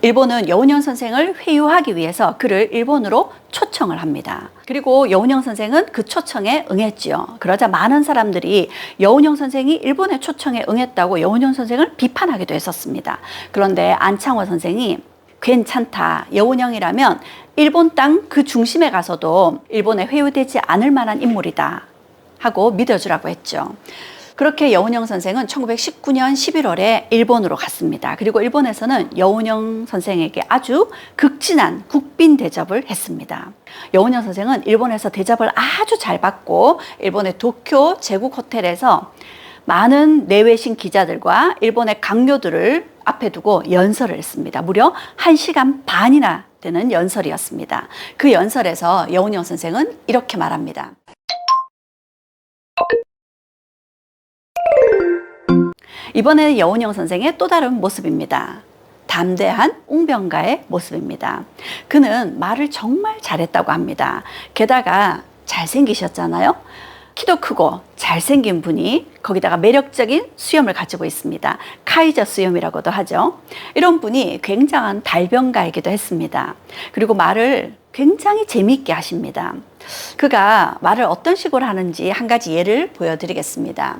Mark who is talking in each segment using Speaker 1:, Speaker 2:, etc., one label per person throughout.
Speaker 1: 일본은 여운형 선생을 회유하기 위해서 그를 일본으로 초청을 합니다. 그리고 여운형 선생은 그 초청에 응했지요. 그러자 많은 사람들이 여운형 선생이 일본의 초청에 응했다고 여운형 선생을 비판하기도 했었습니다. 그런데 안창호 선생이 괜찮다. 여운형이라면 일본 땅 그 중심에 가서도 일본에 회유되지 않을 만한 인물이다. 하고 믿어주라고 했죠. 그렇게 여운형 선생은 1919년 11월에 일본으로 갔습니다. 그리고 일본에서는 여운형 선생에게 아주 극진한 국빈 대접을 했습니다. 여운형 선생은 일본에서 대접을 아주 잘 받고 일본의 도쿄 제국 호텔에서 많은 내외신 기자들과 일본의 강요들을 앞에 두고 연설을 했습니다. 무려 1시간 반이나 되는 연설이었습니다. 그 연설에서 여운형 선생은 이렇게 말합니다. 이번에는 여운형 선생의 또 다른 모습입니다. 담대한 웅병가의 모습입니다. 그는 말을 정말 잘했다고 합니다. 게다가 잘생기셨잖아요. 키도 크고 잘생긴 분이 거기다가 매력적인 수염을 가지고 있습니다. 카이저 수염이라고도 하죠. 이런 분이 굉장한 달변가이기도 했습니다. 그리고 말을 굉장히 재미있게 하십니다. 그가 말을 어떤 식으로 하는지 한 가지 예를 보여드리겠습니다.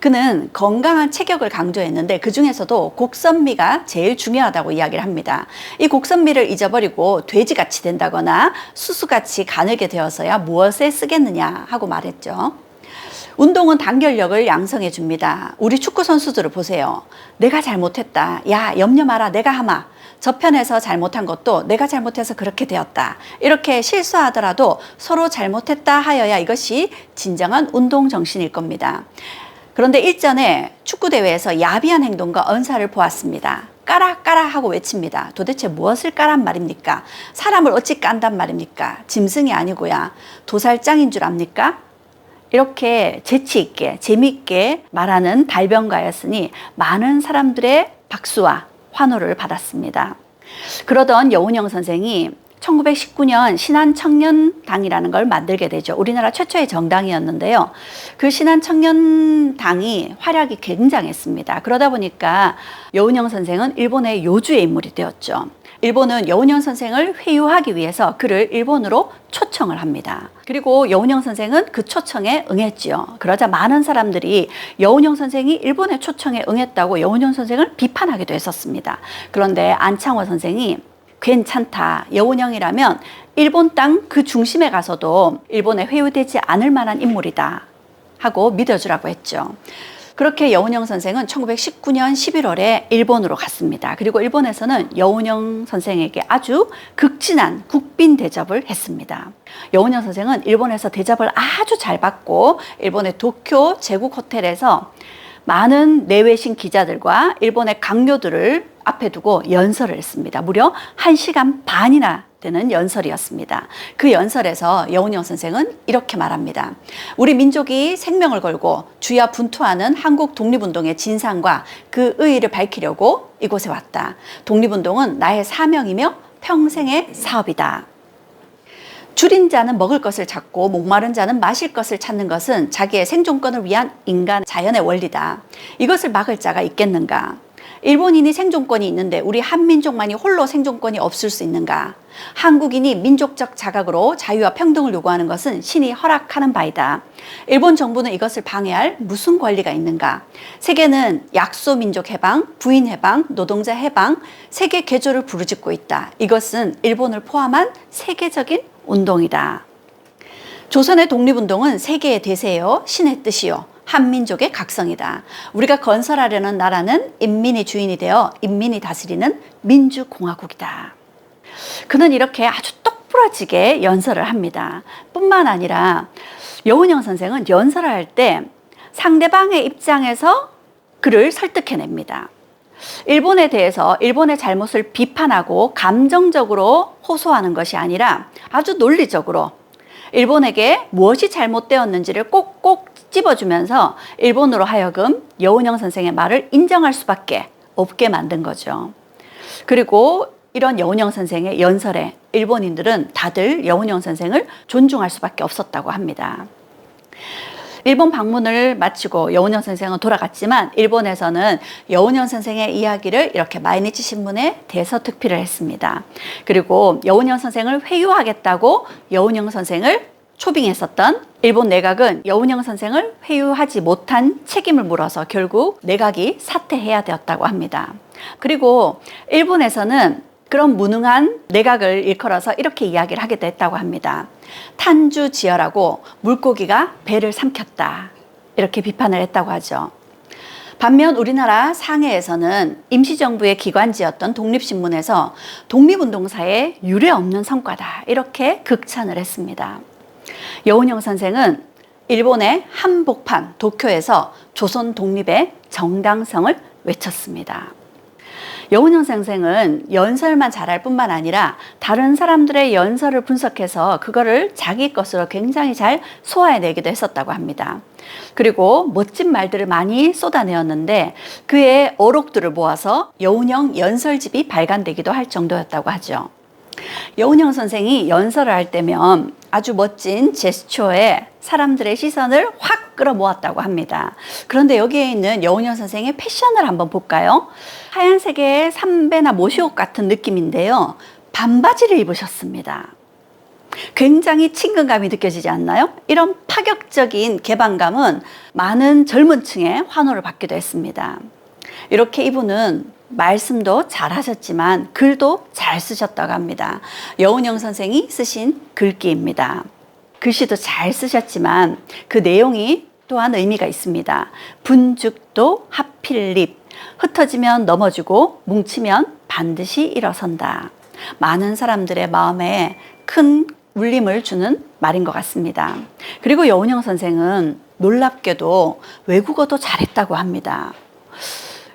Speaker 1: 그는 건강한 체격을 강조했는데 그 중에서도 곡선미가 제일 중요하다고 이야기를 합니다. 이 곡선미를 잊어버리고 돼지같이 된다거나 수수같이 가늘게 되어서야 무엇에 쓰겠느냐 하고 말했죠. 운동은 단결력을 양성해 줍니다. 우리 축구 선수들을 보세요. 내가 잘못했다. 야, 염려 마라. 내가 하마. 저편에서 잘못한 것도 내가 잘못해서 그렇게 되었다. 이렇게 실수하더라도 서로 잘못했다 하여야 이것이 진정한 운동 정신일 겁니다. 그런데 일전에 축구 대회에서 야비한 행동과 언사를 보았습니다. 까라 까라 하고 외칩니다. 도대체 무엇을 까란 말입니까? 사람을 어찌 깐단 말입니까? 짐승이 아니고야 도살장인 줄 압니까? 이렇게 재치 있게 재미있게 말하는 달변가였으니 많은 사람들의 박수와 환호를 받았습니다. 그러던 여운형 선생이 1919년 신한청년당이라는 걸 만들게 되죠. 우리나라 최초의 정당이었는데요. 그 신한청년당이 활약이 굉장했습니다. 그러다 보니까 여운형 선생은 일본의 요주의 인물이 되었죠. 일본은 여운형 선생을 회유하기 위해서 그를 일본으로 초청을 합니다. 그리고 여운형 선생은 그 초청에 응했지요. 그러자 많은 사람들이 여운형 선생이 일본의 초청에 응했다고 여운형 선생을 비판하기도 했었습니다. 그런데 안창호 선생이 괜찮다. 여운형이라면 일본 땅 그 중심에 가서도 일본에 회유되지 않을 만한 인물이다. 하고 믿어주라고 했죠. 그렇게 여운형 선생은 1919년 11월에 일본으로 갔습니다. 그리고 일본에서는 여운형 선생에게 아주 극진한 국빈 대접을 했습니다. 여운형 선생은 일본에서 대접을 아주 잘 받고 일본의 도쿄 제국 호텔에서 많은 내외신 기자들과 일본의 강요들을 앞에 두고 연설을 했습니다. 무려 1시간 반이나 되는 연설이었습니다. 그 연설에서 여운형 선생은 이렇게 말합니다. 우리 민족이 생명을 걸고 주야 분투하는 한국 독립운동의 진상과 그 의의를 밝히려고 이곳에 왔다. 독립운동은 나의 사명이며 평생의 사업이다. 줄인 자는 먹을 것을 찾고 목마른 자는 마실 것을 찾는 것은 자기의 생존권을 위한 인간 자연의 원리다. 이것을 막을 자가 있겠는가? 일본인이 생존권이 있는데 우리 한민족만이 홀로 생존권이 없을 수 있는가? 한국인이 민족적 자각으로 자유와 평등을 요구하는 것은 신이 허락하는 바이다. 일본 정부는 이것을 방해할 무슨 권리가 있는가? 세계는 약소 민족 해방, 부인 해방, 노동자 해방, 세계 개조를 부르짖고 있다. 이것은 일본을 포함한 세계적인 운동이다. 조선의 독립운동은 세계의 대세요, 신의 뜻이요. 한민족의 각성이다. 우리가 건설하려는 나라는 인민이 주인이 되어 인민이 다스리는 민주공화국이다. 그는 이렇게 아주 똑부러지게 연설을 합니다. 뿐만 아니라 여운형 선생은 연설을 할 때 상대방의 입장에서 그를 설득해냅니다. 일본에 대해서 일본의 잘못을 비판하고 감정적으로 호소하는 것이 아니라 아주 논리적으로 일본에게 무엇이 잘못되었는지를 꼭꼭 찝어주면서 일본으로 하여금 여운형 선생의 말을 인정할 수밖에 없게 만든 거죠. 그리고 이런 여운형 선생의 연설에 일본인들은 다들 여운형 선생을 존중할 수밖에 없었다고 합니다. 일본 방문을 마치고 여운형 선생은 돌아갔지만 일본에서는 여운형 선생의 이야기를 이렇게 마이니치 신문에 대서 특필을 했습니다. 그리고 여운형 선생을 회유하겠다고 여운형 선생을 초빙했었던 일본 내각은 여운형 선생을 회유하지 못한 책임을 물어서 결국 내각이 사퇴해야 되었다고 합니다. 그리고 일본에서는 그런 무능한 내각을 일컬어서 이렇게 이야기를 하기도 했다고 합니다. 탄주지어라고 물고기가 배를 삼켰다. 이렇게 비판을 했다고 하죠. 반면 우리나라 상해에서는 임시정부의 기관지였던 독립신문에서 독립운동사에 유례 없는 성과다. 이렇게 극찬을 했습니다. 여운형 선생은 일본의 한복판 도쿄에서 조선 독립의 정당성을 외쳤습니다. 여운형 선생은 연설만 잘할 뿐만 아니라 다른 사람들의 연설을 분석해서 그거를 자기 것으로 굉장히 잘 소화해내기도 했었다고 합니다. 그리고 멋진 말들을 많이 쏟아내었는데 그의 어록들을 모아서 여운형 연설집이 발간되기도 할 정도였다고 하죠. 여운형 선생이 연설을 할 때면 아주 멋진 제스처에 사람들의 시선을 확 끌어모았다고 합니다. 그런데 여기에 있는 여운형 선생의 패션을 한번 볼까요? 하얀색의 삼배나 모시옷 같은 느낌인데요. 반바지를 입으셨습니다. 굉장히 친근감이 느껴지지 않나요? 이런 파격적인 개방감은 많은 젊은 층의 환호를 받기도 했습니다. 이렇게 이분은 말씀도 잘 하셨지만 글도 잘 쓰셨다고 합니다. 여운영 선생이 쓰신 글귀입니다. 글씨도 잘 쓰셨지만 그 내용이 또한 의미가 있습니다. 분죽도 하필립 흩어지면 넘어지고 뭉치면 반드시 일어선다. 많은 사람들의 마음에 큰 울림을 주는 말인 것 같습니다. 그리고 여운영 선생은 놀랍게도 외국어도 잘했다고 합니다.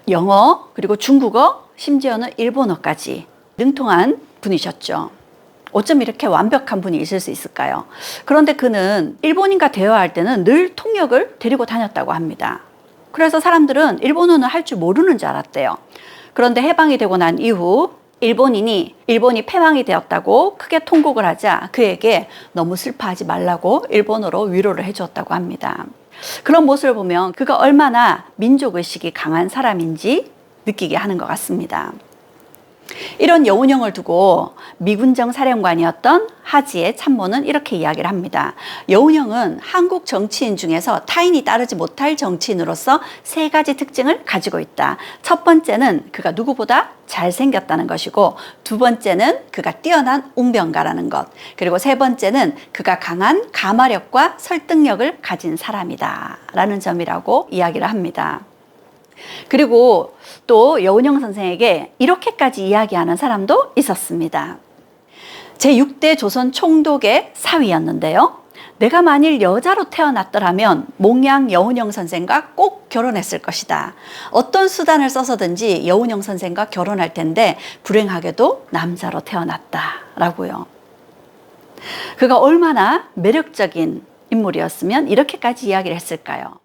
Speaker 1: 영어, 그리고 중국어, 심지어는 일본어까지 능통한 분이셨죠. 어쩜 이렇게 완벽한 분이 있을 수 있을까요? 그런데 그는 일본인과 대화할 때는 늘 통역을 데리고 다녔다고 합니다. 그래서 사람들은 일본어는 할 줄 모르는 줄 알았대요. 그런데 해방이 되고 난 이후 일본인이 일본이 패망이 되었다고 크게 통곡을 하자 그에게 너무 슬퍼하지 말라고 일본어로 위로를 해주었다고 합니다. 그런 모습을 보면 그가 얼마나 민족의식이 강한 사람인지 느끼게 하는 것 같습니다. 이런 여운형을 두고 미군정 사령관이었던 하지의 참모는 이렇게 이야기를 합니다. 여운형은 한국 정치인 중에서 타인이 따르지 못할 정치인으로서 세 가지 특징을 가지고 있다. 첫 번째는 그가 누구보다 잘생겼다는 것이고 두 번째는 그가 뛰어난 웅변가라는 것 그리고 세 번째는 그가 강한 가마력과 설득력을 가진 사람이다 라는 점이라고 이야기를 합니다. 그리고 또 여운형 선생에게 이렇게까지 이야기하는 사람도 있었습니다. 제6대 조선 총독의 사위였는데요. 내가 만일 여자로 태어났더라면 몽양 여운형 선생과 꼭 결혼했을 것이다. 어떤 수단을 써서든지 여운형 선생과 결혼할 텐데 불행하게도 남자로 태어났다라고요. 그가 얼마나 매력적인 인물이었으면 이렇게까지 이야기를 했을까요?